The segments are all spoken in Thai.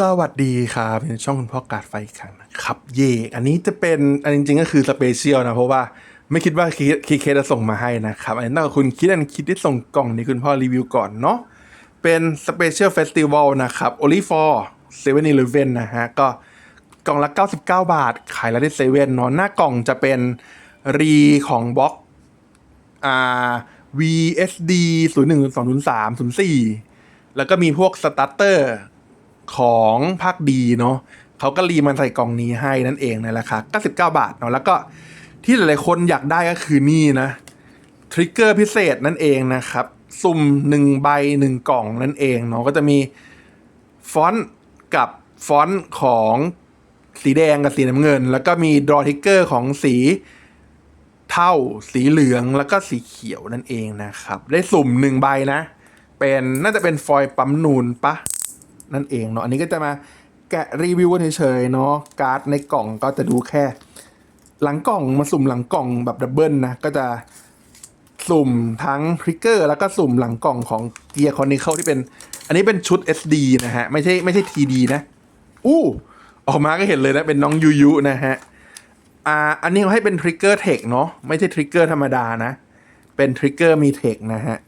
สวัสดีครับเป็นช่องคุณพ่อกาดไฟกครั้งนครับ เย่อันนี้จะเป็นอันจริงๆก็คือสเปเชียลนะเพราะว่าไม่คิดว่าคีคีเคจะส่งมาให้นะครับ อันนี้ต้องขอบคุณคิดอันคิดที่ส่งกล่องนี้คุณพ่อรีวิวก่อนเนาะเป็นสเปเชียลเฟสติวัลนะครับ only for 7 e เ e ่ e อนะฮะ ก็กล่องละ 99 บาท ขายแล้วที่เซเว่นเนาะหน้ากล่องจะเป็นรีของบล็อกอ่า VSD 0 1 2 0 3 0 4 แล้วก็มีพวกสตาร์เตอร์ ของภาคดีเนาะเขาก็รีมันใส่กล่องนี้ให้นั่นเองในราคา99 บาทเนาะแล้วก็ที่หลายๆคนอยากได้ก็คือนี่นะทริกเกอร์พิเศษนั่นเองนะครับสุ่มหนึ่งใบหนึ่งกล่องนั่นเองเนาะก็จะมีฟอนต์กับฟอนต์ของสีแดงกับสีน้ำเงิน แล้วก็มีดรอทิกเกอร์ของสีเท่าสีเหลืองแล้วก็สีเขียวนั่นเองนะครับ ได้สุ่มหนึ่งใบนะ เป็นน่าจะเป็นฟอยล์ปั๊มนูนปะ นั่นเองเนาะอันนี้ก็จะมาแกะรีวิวกันเฉยๆเนาะการ์ดในกล่องก็จะดูแค่ หลังกล่องมาสุ่มหลังกล่องแบบดับเบิลนะก็จะสุ่มทั้งทริกเกอร์แล้วก็สุ่มหลังกล่องของเกียร์คอน i เคิลที่เป็น อันนี้เป็นชุด SD นะฮะ ไม่ใช่ไม่ใช่ TD นะ อู้ออกมาก็เห็นเลยนะ เป็นน้องยูยูนะฮะ อ่า อันนี้เขาให้เป็นทริกเกอร์เทคเนาะไม่ใช่ทริกเกอร์ธรรมดานะ เป็นทริกเกอร์มีเทคนะฮะ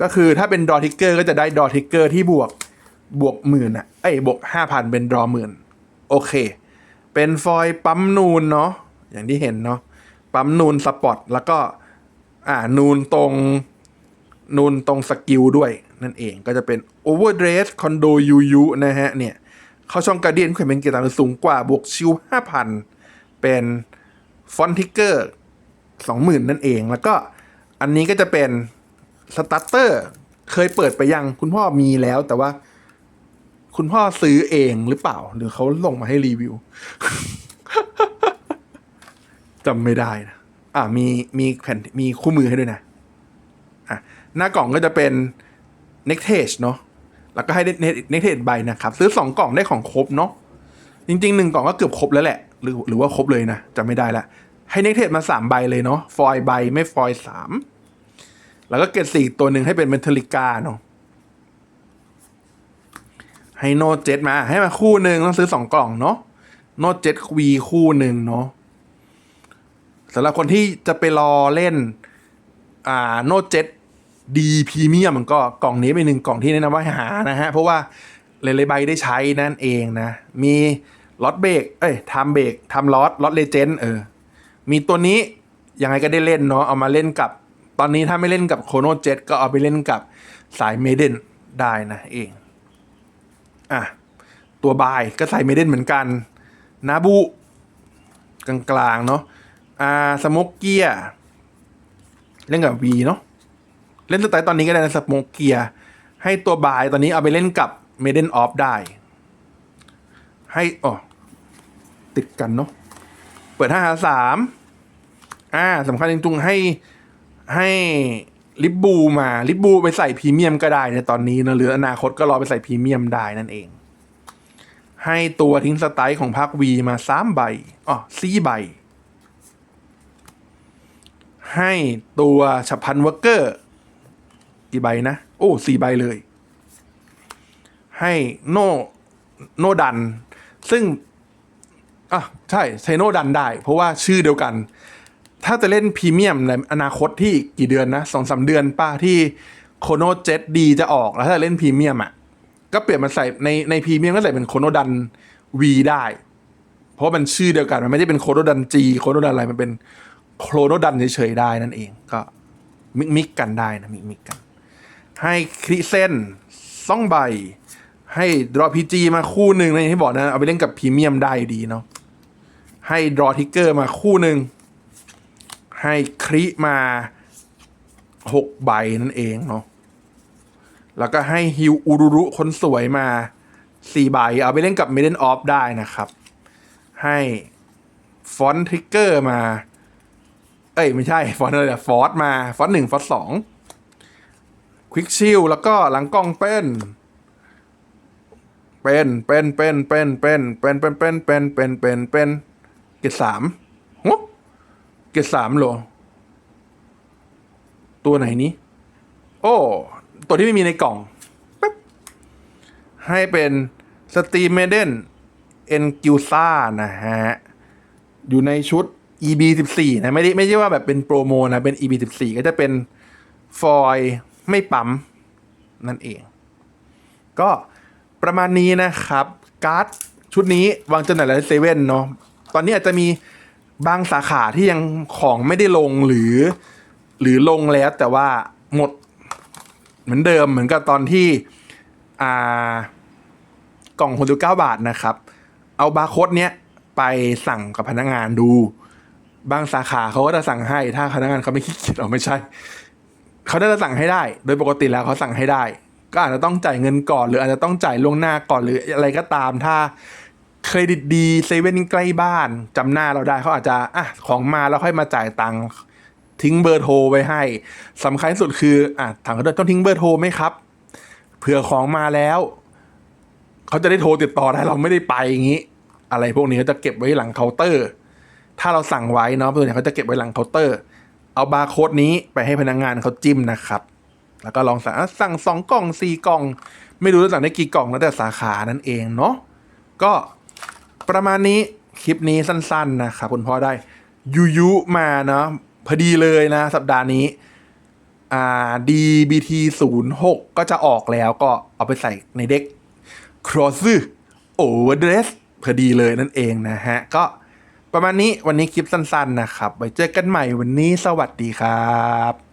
ก็คือถ้าเป็นดอทิกเกอร์ก็จะได้ดอทิกเกอร์ที่บวก บวกหมื่นอะเอ้ยบวกห้าพันเป็นดอหมื่นโอเค เป็นฟอยปั๊มนูนเนาะอย่างที่เห็นเนาะปั๊มนูนสปอตแล้วก็อ่านูนตรงนูนตรงสกิลด้วย นั่นเองก็จะเป็น Overdress Condo UU นะฮะเนี่ยเข้าช่องการเดียนแขวนเป็นเกียรติสูงกว่าบวกชิวห้าพันเป็นฟอนติกเกอร์สองหมื่นนั่นเอง แล้วก็อันนี้ก็จะเป็นสตาร์เตอร์เคยเปิดไปยังคุณพ่อมีแล้วแต่ว่า คุณพ่อซื้อเองหรือเปล่า หรือเขาลงมาให้รีวิวจำไม่ได้นะอ่ามีมีแผ่นมีคู่มือให้ด้วยนะอะหน้ากล่องก็จะเป็นเน็กเทจเนาะแล้วก็ให้เน็กเทจใบนะครับ ซื้อสองกล่องได้ของครบเนาะจริงๆหนึ่งกล่องก็เกือบครบแล้วแหละ หรือหรือว่าครบเลยนะจำไม่ได้ละให้เน็กเทจมาสามใบเลยเนาะฟอยล์ใบไม่ฟอยล์สามแล้วก็เกรดสี่ตัวหนึ่งให้เป็นเมทัลลิกาเนาะ ให้โนตเจ็ดมา ให้มาคู่หนึ่งต้องซื้อสองกล่องเนาะโนตเจ็ดวีคู่หนึ่งเนาะสำหรับคนที่จะไปรอเล่น อ่าโน้ตเจ็ดดีพรีเมียมก็กล่องนี้เป็นหนึ่งกล่องที่แนะนำว่าให้หานะฮะ เพราะว่าหลายๆใบได้ใช้นั่นเองนะ มีล็อตเบรกเอ้ยทำเบรกทำล็อตล็อตเลเจนด์เออ มีตัวนี้ยังไงก็ได้เล่นเนาะเอามาเล่นกับ ตอนนี้ถ้าไม่เล่นกับโคโนเจ็ก็เอาไปเล่นกับสายเมเดนได้นะเอง อะ ตัวบายก็ใส่เมเดนเหมือนกัน นาบุ กลางๆ เนาะอ่าสโมกเกียเล่นกับ V เนาะเล่นสไตล์ตอนนี้ก็ได้นะสโมกเกียให้ตัวบายตอนนี้เอาไปเล่นกับ Maiden Off ได้ ให้อ๋อติดกันเนาะเปิดห้าหาสามอ่าสำคัญจริงๆให้ให้ ลิบบูมาลิบบูไปใส่พรีเมียมก็ได้ในตอนนี้นะหรืออนาคตก็รอไปใส่พรีเมียมได้นั่นเอง ให้ตัวทิ้งสไตล์ของภาค V มาสามใบอ๋อสี่ใบ ให้ตัวฉับพันเวอร์เกอร์กี่ใบนะ โอ้สี่ใบเลย ให้โนโนดัน ซึ่งอะใช่ใช้โนดันได้ เพราะว่าชื่อเดียวกัน ถ้าจะเล่นพรีเมียมในอนาคตที่กี่เดือนนะสองสาเดือนป้าที่โคโนเจ็ดดีจะออกแล้วถ้าเล่นพรีเมียมอะก็เปลี่ยนมาใส่ในในพรีเมียมก็ใส่เป็นโคโนดันวีได้ เพราะมันชื่อเดียวกันมันไม่ได้เป็นโคโนดันจีโคโนดันอะไรมันเป็นโคโนดันเฉยๆได้นั่นเองก็มิกมิกกันได้นะมิกมิกกัน ให้คริเซนซ่องใบ ให้ดรอพีจีมาคู่หนึ่งนะอย่างที่บอกนะ เอาไปเล่นกับพรีเมียมได้ดีเนาะให้ดรอทิกเกอร์มาคู่หนึ่ง ให้คริมาหกใบนั่นเองเนาะแล้วก็ให้ฮิวอูรุรุคนสวยมาสี่ใบ เอาไปเล่นกับเมเดนออฟได้นะครับ ให้ฟอนต์ทริกเกอร์มา เอ้ย ไม่ใช่ฟอนอะไรอะฟอร์สมา ฟอนหนึ่งฟอร์สสองควิกชิลแล้วก็หลังกล้องเป็นเป็นเป็นเป็นเป็นเป็นเป็นเป็นเป็นเป็นเป็นเป็นเป็นเกรดสาม เกรดสามเหรอตัวไหนนี้ โอ้ ตัวที่ไม่มีในกล่องป๊บให้เป็นสตรีเมเดนเอ็นกิวซ่านะฮะ อยู่ในชุด EB 14นะไม่ได้ไม่ใช่ว่าแบบเป็นโปรโมนะ เป็น EB 14ก็จะเป็นฟอยล์ไม่ปั๊ม นั่นเอง ก็ประมาณนี้นะครับ การ์ดชุดนี้วางจำหน่ายแล้วเซเว่นเนาะตอนนี้อาจจะมี บางสาขาที่ยังของไม่ได้ลงหรือ หรือลงแล้วแต่ว่าหมดเหมือนเดิมเหมือนกับตอนที่อ่ากล่อง69บาทนะครับ เอาบาร์โค้ดเนี้ยไปสั่งกับพนักงานดู บางสาขาเขาก็จะสั่งให้ถ้าพนักงานเขาไม่ขี้เกียจเอาไม่ใช่เขาจะสั่งให้ได้ โดยปกติแล้วเขาสั่งให้ได้ ก็อาจจะต้องจ่ายเงินก่อน หรืออาจจะต้องจ่ายล่วงหน้าก่อนหรืออะไรก็ตามถ้า เครดิตดีเซเว่นใกล้บ้านจำหน้าเราได้เขาอาจจะอะของมาแล้วค่อยมาจ่ายตังค์ทิ้งเบอร์โทรไว้ให้สำคัญที่สุดคืออะถามเขาด้วยต้องทิ้งเบอร์โทรไหมครับเผื่อของมาแล้วเขาจะได้โทรติดต่อได้เราไม่ได้ไปอย่างนี้ อะไรพวกนี้เขาจะเก็บไว้หลังเคาน์เตอร์ ถ้าเราสั่งไว้เนาะส่วนใหญ่เขาจะเก็บไว้หลังเคาน์เตอร์ เอาบาร์โค้ดนี้ไปให้พนักงานเขาจิ้มนะครับ แล้วก็ลองสั่งสั่งสองกล่องสี่กล่อง ไม่รู้จะสั่งได้กี่กล่องแล้วแต่สาขานั่นเองเนาะก็ ประมาณนี้คลิปนี้สั้น ๆ นะครับคุณพ่อได้ยูยุมาเนาะพอดีเลยนะ สัปดาห์นี้อ่า DBT 0 6ก็จะออกแล้วก็เอาไปใส่ในเด็กครอสโอเวอร์เดรสพอดีเลยนั่นเองนะฮะ ก็ประมาณนี้วันนี้คลิปสั้น ๆ นะครับ ไว้เจอกันใหม่วันนี้สวัสดีครับ